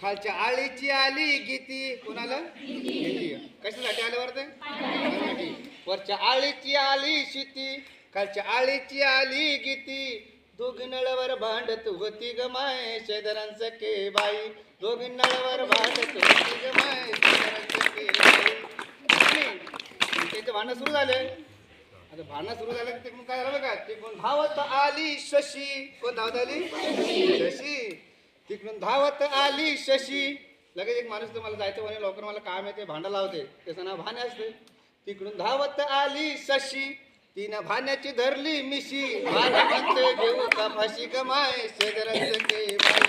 खालच्या आळीची आली गीती. कोणाला? गीती. कशासाठी आलं वर ते? वरच्या आळीची आली शिती खालच्या आळीची आली गीती. दोघी नळवर भांडत होती ग माय शेजारांचं के बाई. दोघी नळवर भांडत होती ग माय शेजारांचं के बाई. त्याचे भांडण सुरू झाले. आता भांडणं सुरू झालं ते तिकडून काय झालं का तिकडून धावत आली शशी. कोण धावत आली? शशी. तिकडून धावत आली शशी. लगेच एक माणूस तुम्हाला जायचं म्हणे लवकर मला काम येते भांडा भांडं लावते. त्याचं नाव भाने असते. तिकडून धावत आली शशी. तिनं भाण्याची धरली मिशी. भाण्या घेऊ का फाशी कमाय शेजारांचं के बाई.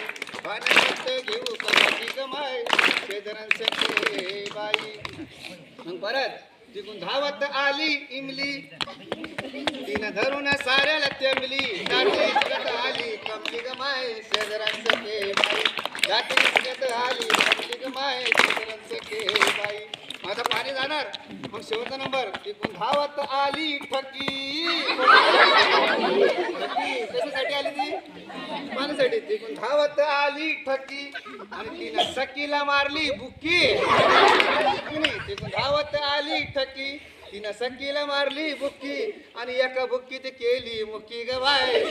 भाण्या घेऊ का फाशी कमाय शेजारांचं के बाई. मग परत तिकडून धावत आली इमली. तिनं धरून साऱ्याला तेमली. आली कमली गमाय शेजारांचं आली कमली माय के बाई माझं पाणी जाणार मग शेवटचा नंबर. टिकून धावत आली ठकी ठकी कशासाठी आली ती पाण्यासाठी तिकडून धावत आली ठकी. आणि तिनं सकीला मारली बुकी नाही, धावत आली ठकी तिनं सकीला मारली बुक्की. आणि एका बुक्की ते केली मुक्की ग बाय